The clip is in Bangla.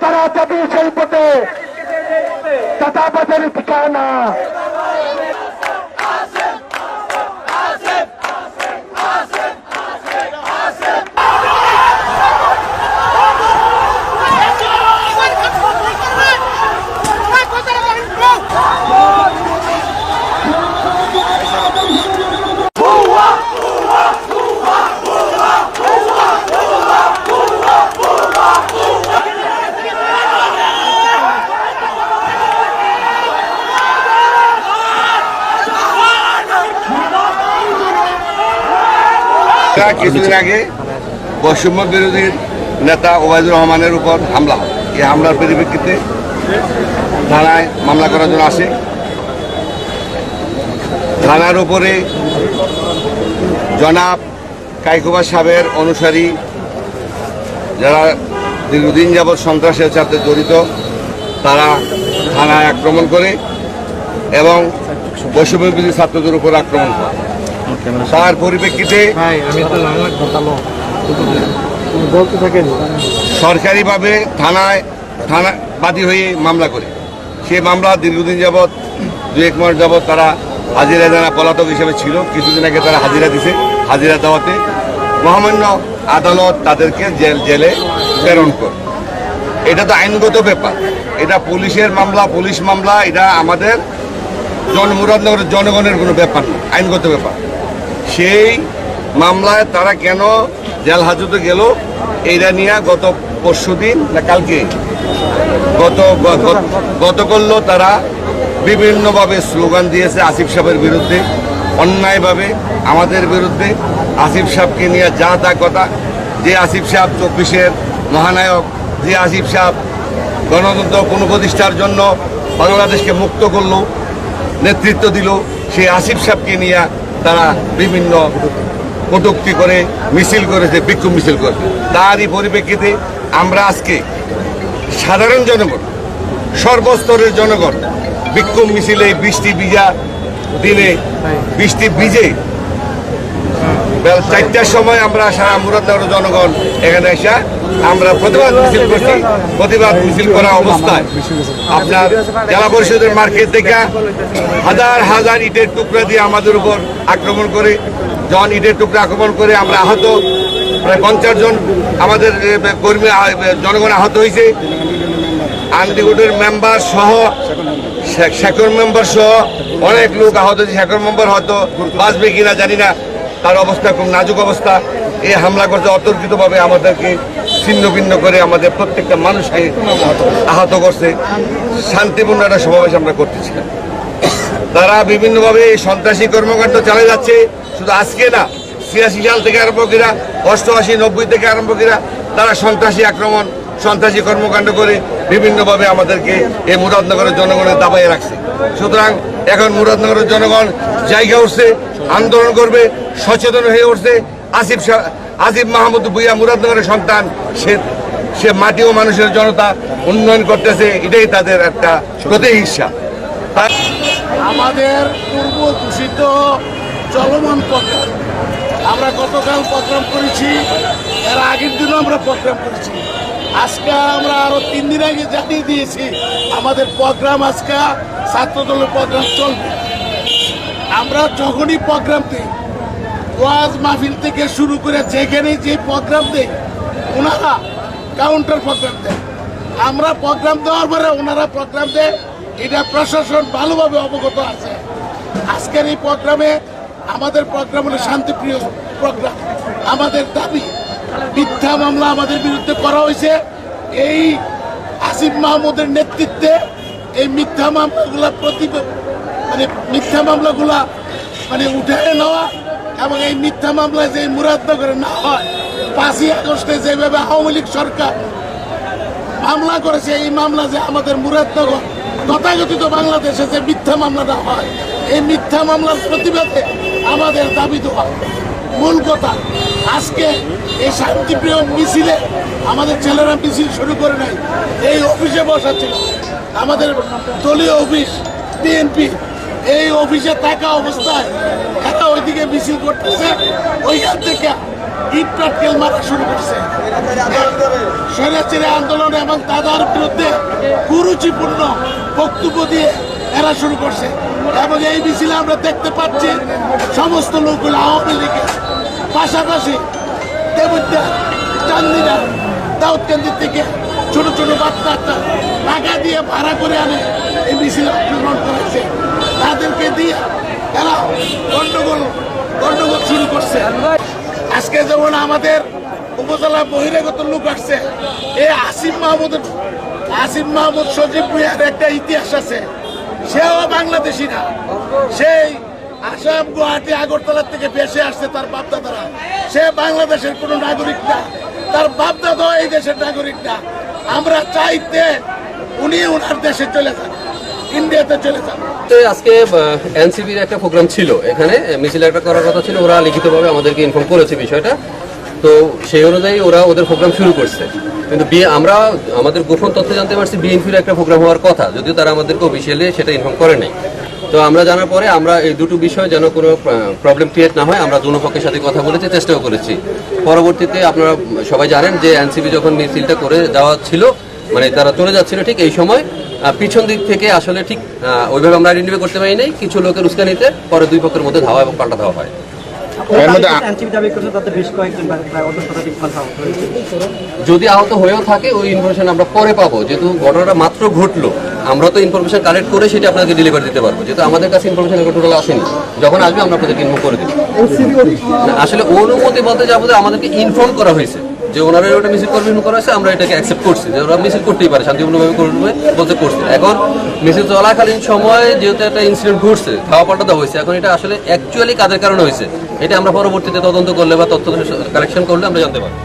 তারা তবে সেই পথে। তথাপথের ঠিকানা। তা কিছুদিন আগে বৈষম্য বিরোধী নেতা ওবায়দুর রহমানের উপর হামলা হয়। এই হামলার পরিপ্রেক্ষিতে থানায় মামলা করার জন্য আসে। থানার উপরে জনাব কাইকুবা সাহেবের অনুসারী যারা দীর্ঘদিন যাবৎ সন্ত্রাসের সাথে জড়িত, তারা থানায় আক্রমণ করে এবং বৈষম্য বিরোধী ছাত্রদের উপর আক্রমণ করে। তার পরিপ্রেক্ষিতে সরকারিভাবে থানায় থানা বাদী হয়ে মামলা করে। সে মামলা দীর্ঘদিন যাবৎ দু এক মাস যাবৎ তারা হাজিরা জানা পলাতক হিসেবে ছিল। কিছুদিন আগে তারা হাজিরা দিছে হাজিরা দেওয়াতে। মহামান্য আদালত তাদেরকে জেল জেলে প্রেরণ করে। এটা তো আইনগত ব্যাপার। এটা পুলিশের মামলা পুলিশ মামলা এটা আমাদের জন মুরাদনগরের জনগণের কোনো ব্যাপার না। আইনগত ব্যাপার। সেই মামলায় তারা কেন জেল হাজতে গেল, এইটা নিয়ে গত পরশু দিন না কালকে? গত, গত- গতকালও তারা বিভিন্নভাবে স্লোগান দিয়েছে আসিফ সাহেবের বিরুদ্ধে, অন্যায়ভাবে, আমাদের বিরুদ্ধে। আসিফ সাহেবকে নিয়ে যা তা কথা, যে আসিফ সাহেব চব্বিশের মহানায়ক, যে আসিফ সাহেব গণতন্ত্র পুনঃপ্রতিষ্ঠার জন্য বাংলাদেশকে মুক্ত করল, নেতৃত্ব দিল, সেই আসিফ সাহেবকে নিয়ে তারা বিভিন্ন কটুক্তি করে মিছিল করেছে বিক্ষোভ মিছিল করেছে তারই পরিপ্রেক্ষিতে আমরা আজকে সাধারণ জনগণ, সর্বস্তরের জনগণ বিক্ষোভ মিছিলে বৃষ্টি ভিজা দিনে বৃষ্টি ভিজে চারটার সময় আমরা সারা মুরাদনগর জনগণ এখানে এসে আমরা প্রতিবাদ মিছিল করছি। প্রতিবাদ মিছিল করা অবস্থায় আপনার জেলা পরিষদের মার্কেট থেকে হাজার হাজার ইটের টুকরা দিয়ে আমাদের উপর আক্রমণ করে, জন ইটের টুকরা আক্রমণ করে আমরা আহত। প্রায় পঞ্চাশ জন আমাদের কর্মী জনগণ আহত হয়েছে। আন্টিগুটের মেম্বার সহ শেখর মেম্বার সহ অনেক লোক আহত হয়েছে। শেখর মেম্বার হয়তো বাঁচবে কিনা জানি না। তার অবস্থা খুব নাজুক অবস্থা। এই হামলা করতে অতর্কিতভাবে আমাদেরকে ছিন্ন ভিন্ন করে আমাদের প্রত্যেকটা মানুষকে আহত করছে। শান্তিপূর্ণ একটা সমাবেশ আমরা করতেছিলাম তারা বিভিন্নভাবে এই সন্ত্রাসী কর্মকাণ্ড চালিয়ে যাচ্ছে। শুধু আজকে না, ছিয়াশি সাল থেকে আরম্ভ করা, অষ্টআশি, নব্বই থেকে আরম্ভ করা তারা সন্ত্রাসী আক্রমণ, সন্ত্রাসী কর্মকাণ্ড করে বিভিন্নভাবে আমাদেরকে এই মুরাদনগরের জনগণের দাবাইয়ে রাখছে। সুতরাং এখন মুরাদনগরের জনগণ জায়গা উঠছে, আন্দোলন করবে, সচেতন হয়ে উঠছে। আসিফ আসিফ মাহমুদ ভুইয়া মুরাদনগরের সন্তান, সে সে মাটি ও মানুষের জনতা, উন্নয়ন করতেছে, এটাই তাদের একটা প্রতিহিংসা। আমাদের পূর্ব দূষিত চলমান প্রোগ্রাম আমরা গতকাল প্রোগ্রাম করেছি, এর আগের দিনও আমরা প্রোগ্রাম করেছি। আজকে আমরা আরও তিন দিন আগে জানিয়ে দিয়েছি, আমাদের প্রোগ্রাম আজকে ছাত্রদলের প্রোগ্রাম চলবে। আমরা যখনই প্রোগ্রাম দিই ওয়াজ মাহফিল থেকে শুরু করে যেখানে যে প্রোগ্রাম দেই ওনারা কাউন্টার প্রোগ্রাম দেয়। আমরা প্রোগ্রাম দেওয়ার পরে ওনারা প্রোগ্রাম দেয়, এটা প্রশাসন ভালোভাবে অবগত আছে। আজকের এই প্রোগ্রামে আমাদের প্রোগ্রাম হলো শান্তিপ্রিয় প্রোগ্রাম আমাদের দাবি, মিথ্যা মামলা আমাদের বিরুদ্ধে করা হয়েছে। এই আসিফ মাহমুদের নেতৃত্বে এই মিথ্যা মামলাগুলা প্রতি মানে মিথ্যা মামলাগুলা মানে উঠে নেওয়া এবং এই মিথ্যা মামলা যে মুরাদনগরে না হয়, পাঁচই আগস্টে যেভাবে আওয়ামী লীগ সরকার মামলা করেছে, এই মামলা যে আমাদের মুরাদনগর তথাকথিত বাংলাদেশে যে মিথ্যা মামলাটা হয়, এই মিথ্যা মামলার প্রতিবাদে আমাদের দাবি দেওয়া মূল কথা, আজকে এই শান্তিপ্রিয় মিছিলে আমাদের ছেলেরা মিছিল শুরু করে নাই, এই অফিসে বসা ছিল আমাদের দলীয় অফিস, বিএনপি, এই অফিসে থাকা অবস্থায় ওইদিকে মিছিল করতেছে ওইখান থেকে ইট পাটকেল মারা শুরু করছে। স্বৈরাচারী আন্দোলন এবং তাদের বিরুদ্ধে কুরুচিপূর্ণ বক্তব্য দিয়ে এরা শুরু করছে। এবং এই মিছিলে আমরা দেখতে পাচ্ছি সমস্ত লোকগুলো আওয়ামী লীগের, পাশাপাশি দেবুদ্দা চান্দিনা দাউদকান্দির থেকে ছোট ছোট বাচ্চা দিয়ে ভাড়া করে আনে এই মিছিল অংশগ্রহণ করেছে। তাদেরকে দিয়ে এরা গন্ডগোল গন্ডগোল শুরু করছে। আজকে যেমন আমাদের উপজেলা বহিরাগত লোক আসছে এই আসিফ মাহমুদের আসিফ মাহমুদ সজীব ভুইয়ার একটা ইতিহাস আছে। সেও বাংলাদেশি না। সেই আসাম, গুয়াহাটি আগরতলা থেকে ভেসে আসছে তার বাপদাদারা। সে বাংলাদেশের কোনো নাগরিক না। তার বাপদাদাও এই দেশের নাগরিক না। আমরা চাইতে উনি ওনার দেশে চলে যান, ইন্ডিয়াতে চলে যান। আজকে এনসিবির একটা প্রোগ্রাম ছিল এখানে মিছিল একটা করার কথা ছিল, ওরা লিখিতভাবে আমাদেরকে ইনফর্ম করেছে বিষয়টা। তো সেই অনুযায়ী ওরা ওদের প্রোগ্রাম শুরু করছে। কিন্তু বিয়ে আমরা আমাদের গোপন তথ্য জানতে পারছি বিএনপির একটা প্রোগ্রাম হওয়ার কথা, যদিও তারা আমাদেরকে অফিসিয়ালি সেটা ইনফর্ম করে নাই। তো আমরা জানার পরে আমরা এই দুটো বিষয় যেন কোনো প্রবলেম ক্রিয়েট না হয়, আমরা দুনো পক্ষের সাথে কথা বলেছি, চেষ্টাও করেছি। পরবর্তীতে আপনারা সবাই জানেন যে এনসিবি যখন মিছিলটা করে দেওয়া ছিল মানে তারা চলে যাচ্ছিল ঠিক এই সময় পিছন দিক থেকে আসলে ঠিক ওইভাবে আমরা আইডেন্টিফাই করতে পারি নাই। কিছু লোকের উস্কানিতে পরে দুই পক্ষের মধ্যে ধাওয়া এবং পাল্টা ধাওয়া হয়। যদি আহত হয়েও থাকে ওই ইনফরমেশন আমরা পরে পাবো। যেহেতু ঘটনাটা মাত্র ঘটলো আমরা তো ইনফরমেশন কালেক্ট করে সেটা আপনাকে ডেলিভারি দিতে পারব। যেহেতু আমাদের কাছে ইনফরমেশন টোটাল আসেনি। যখন আসবে আমরা আপনাদেরকে ইনফর্ম করে দেবো। না, আসলে অনুমতি বলতে যাব আমাদেরকে ইনফর্ম করা হয়েছে। যে ওনারা ওটা মিছিল করবেন করা হয়েছে আমরা এটাকে অ্যাকসেপ্ট করছি। যে ওরা মিছিল করতেই পারে, শান্তিপূর্ণভাবে করবে, বলতে করছে। এখন মিছিল চলাকালীন সময় যেহেতু একটা ইনসিডেন্ট ঘটছে, খাওয়া পাল্টা হয়েছে, এখন এটা আসলে অ্যাকচুয়ালি কাদের কারণে হয়েছে, এটা আমরা পরবর্তীতে তদন্ত করলে বা তথ্য কালেকশন করলে আমরা জানতে পারব।